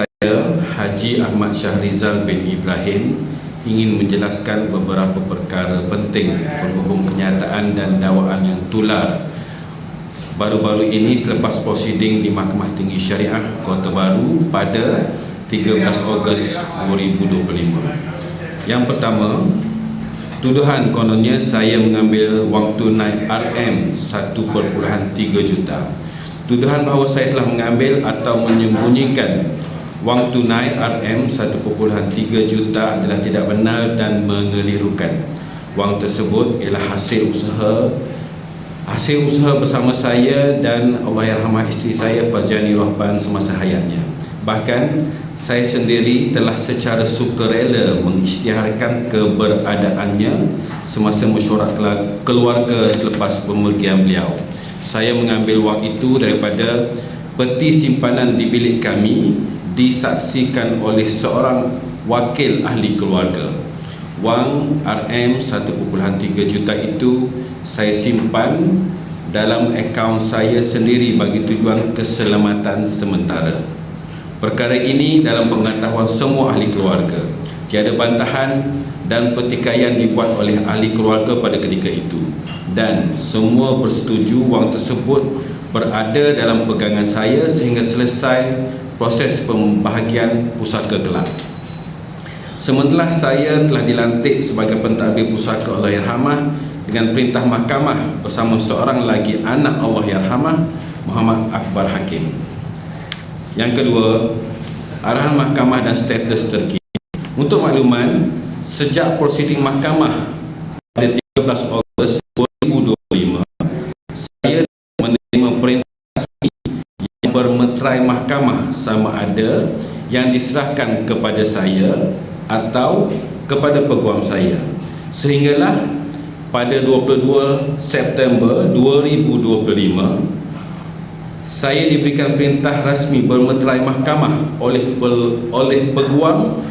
Saya Haji Ahmad Syahrizal bin Ibrahim ingin menjelaskan beberapa perkara penting berhubung kenyataan dan dakwaan yang tular baru-baru ini selepas prosiding di Mahkamah Tinggi Syariah Kota Baru pada 13 Ogos 2025. Yang pertama, tuduhan kononnya saya mengambil wang tunai RM 1.3 juta. Tuduhan bahawa saya telah mengambil atau menyembunyikan wang tunai RM 1.3 juta adalah tidak benar dan mengelirukan. Wang tersebut ialah hasil usaha hasil usaha bersama saya dan Allahyarhamah isteri saya Fazjani Rohban semasa hayatnya. Bahkan saya sendiri telah secara sukarela mengisytiharkan keberadaannya semasa mesyuarat keluarga selepas pemergian beliau. Saya mengambil wang itu daripada peti simpanan di bilik kami disaksikan oleh seorang wakil ahli keluarga. Wang RM 1.3 juta itu saya simpan dalam akaun saya sendiri bagi tujuan keselamatan sementara. Perkara ini dalam pengetahuan semua ahli keluarga. Tiada bantahan dan pertikaian dibuat oleh ahli keluarga pada ketika itu. Dan semua bersetuju wang tersebut berada dalam pegangan saya sehingga selesai proses pembahagian pusaka kelak. Sementara saya telah dilantik sebagai pentadbir pusaka Allahyarhamah dengan perintah mahkamah bersama seorang lagi anak Allahyarhamah Muhammad Akbar Hakim. Yang kedua, arahan mahkamah dan status terkini. Untuk makluman, sejak prosiding mahkamah pada 13 Ogos ada yang diserahkan kepada saya atau kepada peguam saya. Sehinggalah pada 22 September 2025 saya diberikan perintah rasmi bermeterai mahkamah oleh oleh peguam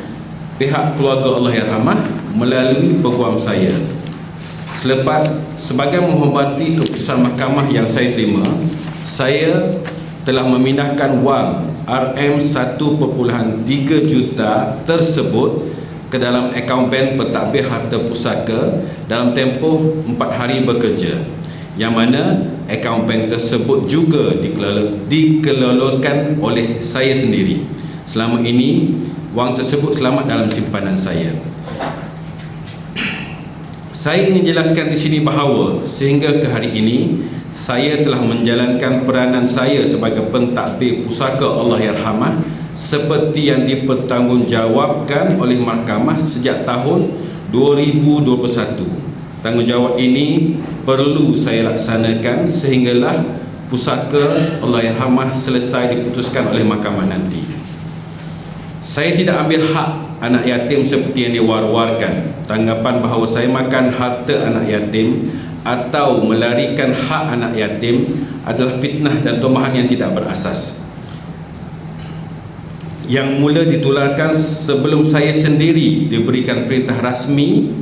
pihak keluarga Allahyarhamah melalui peguam saya. Selepas sebagai menghormati keputusan mahkamah yang saya terima, saya telah memindahkan wang RM 1.3 juta tersebut ke dalam akaun bank pentadbir harta pusaka dalam tempoh 4 hari bekerja yang mana akaun bank tersebut juga dikelolakan oleh saya sendiri. Selama ini wang tersebut selamat dalam simpanan saya. Saya ingin jelaskan di sini bahawa sehingga ke hari ini saya telah menjalankan peranan saya sebagai pentadbir pusaka Allahyarhamah seperti yang dipertanggungjawabkan oleh mahkamah sejak tahun 2021 tanggungjawab ini perlu saya laksanakan sehinggalah pusaka Allahyarhamah selesai diputuskan oleh mahkamah nanti. Saya tidak ambil hak anak yatim seperti yang diwar-warkan. Tanggapan bahawa saya makan harta anak yatim atau melarikan hak anak yatim adalah fitnah dan tomahan yang tidak berasas yang mula ditularkan sebelum saya sendiri diberikan perintah rasmi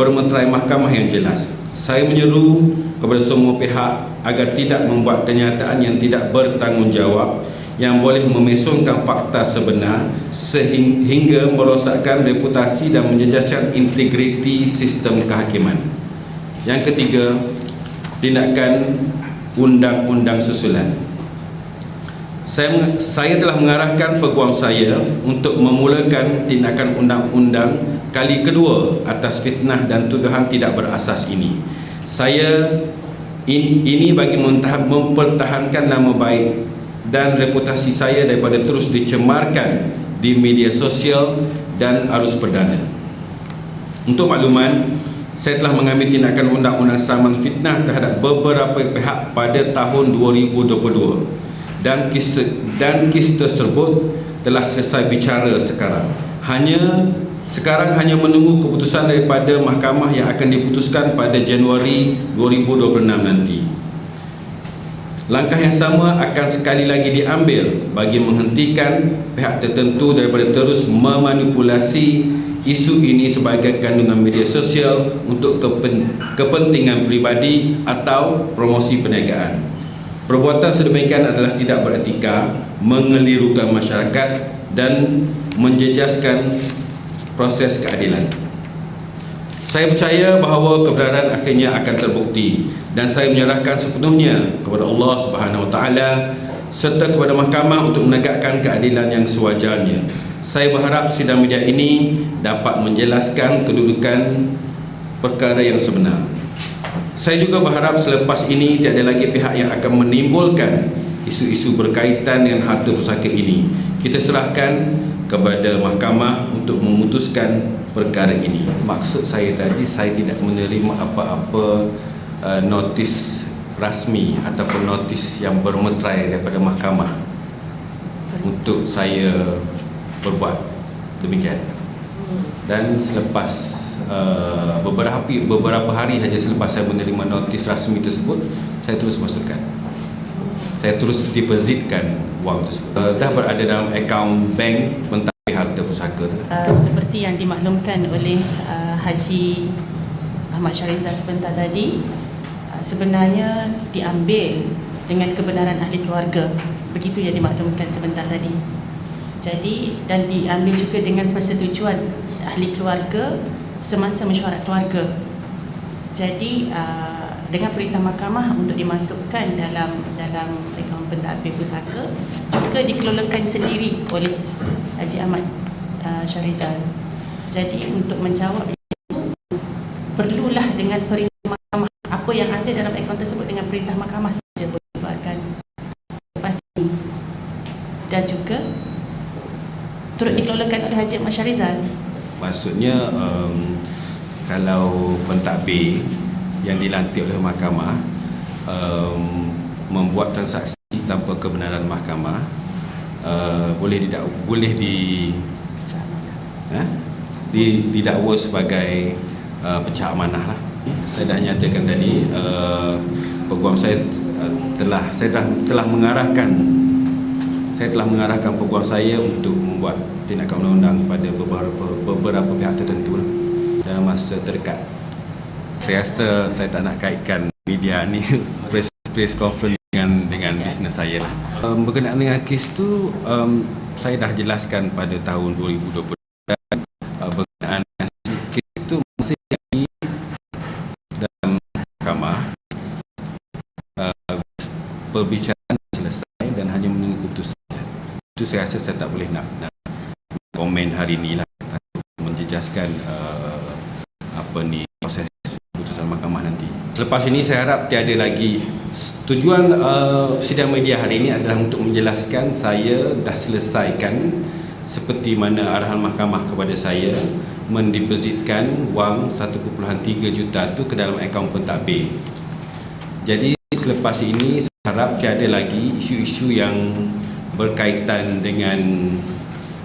bermeterai mahkamah yang jelas. Saya menyeru kepada semua pihak agar tidak membuat kenyataan yang tidak bertanggungjawab yang boleh memesongkan fakta sebenar sehingga merosakkan reputasi dan menjejaskan integriti sistem kehakiman. Yang ketiga, tindakan undang-undang susulan. Saya, saya telah mengarahkan peguam saya untuk memulakan tindakan undang-undang kali kedua atas fitnah dan tuduhan tidak berasas ini. Saya in, ini bagi mempertahankan nama baik dan reputasi saya daripada terus dicemarkan di media sosial dan arus perdana. Untuk makluman, saya telah mengambil tindakan undang-undang saman fitnah terhadap beberapa pihak pada tahun 2022 dan kes dan kes tersebut telah selesai bicara sekarang. Hanya sekarang hanya menunggu keputusan daripada mahkamah yang akan diputuskan pada Januari 2026 nanti. Langkah yang sama akan sekali lagi diambil bagi menghentikan pihak tertentu daripada terus memanipulasi isu ini sebagai kandungan media sosial untuk kepentingan pribadi atau promosi perniagaan. Perbuatan sedemikian adalah tidak beretika, mengelirukan masyarakat dan menjejaskan proses keadilan. Saya percaya bahawa kebenaran akhirnya akan terbukti dan saya menyerahkan sepenuhnya kepada Allah Subhanahu Wa Taala serta kepada mahkamah untuk menegakkan keadilan yang sewajarnya. Saya berharap sidang media ini dapat menjelaskan kedudukan perkara yang sebenar. Saya juga berharap selepas ini tiada lagi pihak yang akan menimbulkan isu-isu berkaitan dengan harta pusaka ini. Kita serahkan kepada mahkamah untuk memutuskan perkara ini. Maksud saya tadi saya tidak menerima apa-apa uh, notis rasmi ataupun notis yang bermeterai daripada mahkamah untuk saya berbuat demikian. Dan selepas uh, beberapa beberapa hari saja selepas saya menerima notis rasmi tersebut, saya terus masukkan. Saya terus depositkan wang tersebut. Uh, dah berada dalam akaun bank mentari harta pusaka. Uh, seperti yang dimaklumkan oleh uh, Haji Ahmad Syariza sebentar tadi, sebenarnya diambil dengan kebenaran ahli keluarga. Begitu yang dimaklumkan sebentar tadi. Jadi dan diambil juga dengan persetujuan ahli keluarga semasa mesyuarat keluarga. Jadi uh, dengan perintah mahkamah untuk dimasukkan dalam dalam akaun pentadbir pusaka juga dikelolakan sendiri oleh Haji Ahmad uh, Syarizal. Jadi untuk menjawab itu perlulah dengan perintah mahkamah apa yang ada dalam akaun tersebut dengan perintah mahkamah saja boleh dikeluarkan lepas ini dan juga turut dikelolakan oleh Haji Ahmad Syarizal. Maksudnya um, kalau pentadbir yang dilantik oleh mahkamah um, membuat transaksi tanpa kebenaran mahkamah uh, boleh tidak boleh di eh, di didakwa sebagai uh, pecah amanah lah. Saya dah nyatakan tadi uh, peguam saya telah saya dah telah mengarahkan saya telah mengarahkan peguam saya untuk membuat tindakan undang-undang pada beberapa beberapa pihak tertentu lah, dalam masa terdekat. Saya rasa saya tak nak kaitkan media ni press press conference dengan dengan bisnes saya lah. Um, berkenaan dengan kes tu um, saya dah jelaskan pada tahun 2020 dan uh, berkenaan dengan kes tu masih lagi dalam mahkamah uh, perbicaraan selesai dan hanya menunggu keputusan. Itu saya rasa saya tak boleh nak, nak komen hari ni lah menjejaskan uh, apa ni proses keputusan mahkamah nanti. Selepas ini saya harap tiada lagi tujuan uh, sidang media hari ini adalah untuk menjelaskan saya dah selesaikan seperti mana arahan mahkamah kepada saya mendepozitkan wang 1.3 juta tu ke dalam akaun pentadbir. Jadi selepas ini saya harap tiada lagi isu-isu yang berkaitan dengan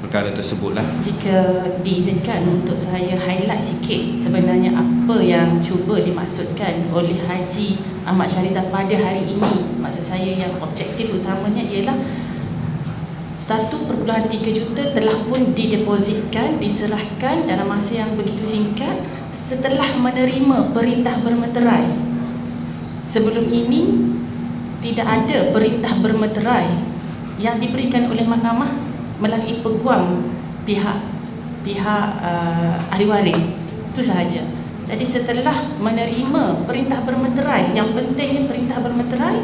perkara tersebut lah. Jika diizinkan untuk saya highlight sikit sebenarnya apa yang cuba dimaksudkan oleh Haji Ahmad Syarizal pada hari ini. Maksud saya yang objektif utamanya ialah 1.3 juta telah pun didepositkan, diserahkan dalam masa yang begitu singkat setelah menerima perintah bermeterai. Sebelum ini tidak ada perintah bermeterai yang diberikan oleh mahkamah melalui peguam pihak pihak uh, ahli waris. Itu sahaja. Jadi setelah menerima perintah bermeterai yang pentingnya perintah bermeterai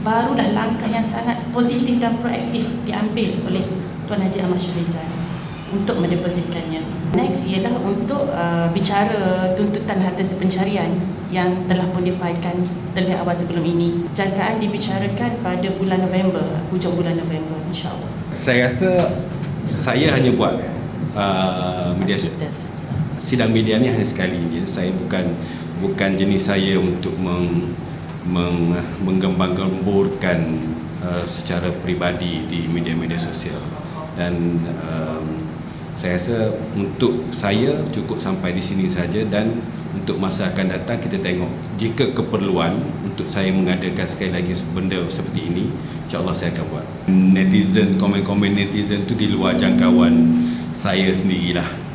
barulah langkah yang sangat positif dan proaktif diambil oleh Tuan Haji Ahmad Syahrizal untuk mendepositkannya. Next ialah untuk uh, bicara tuntutan harta sepencarian yang telah pun difailkan terlebih awal sebelum ini. Jangkaan dibicarakan pada bulan November, hujung bulan November insyaAllah. Saya rasa saya hanya buat uh, media sidang media ni hanya sekali je. Saya bukan bukan jenis saya untuk meng, meng, menggembang-gemburkan uh, secara peribadi di media-media sosial dan um, saya rasa untuk saya cukup sampai di sini saja dan untuk masa akan datang kita tengok. Jika keperluan untuk saya mengadakan sekali lagi benda seperti ini insyaAllah saya akan buat. Netizen komen-komen netizen tu di luar jangkauan saya sendirilah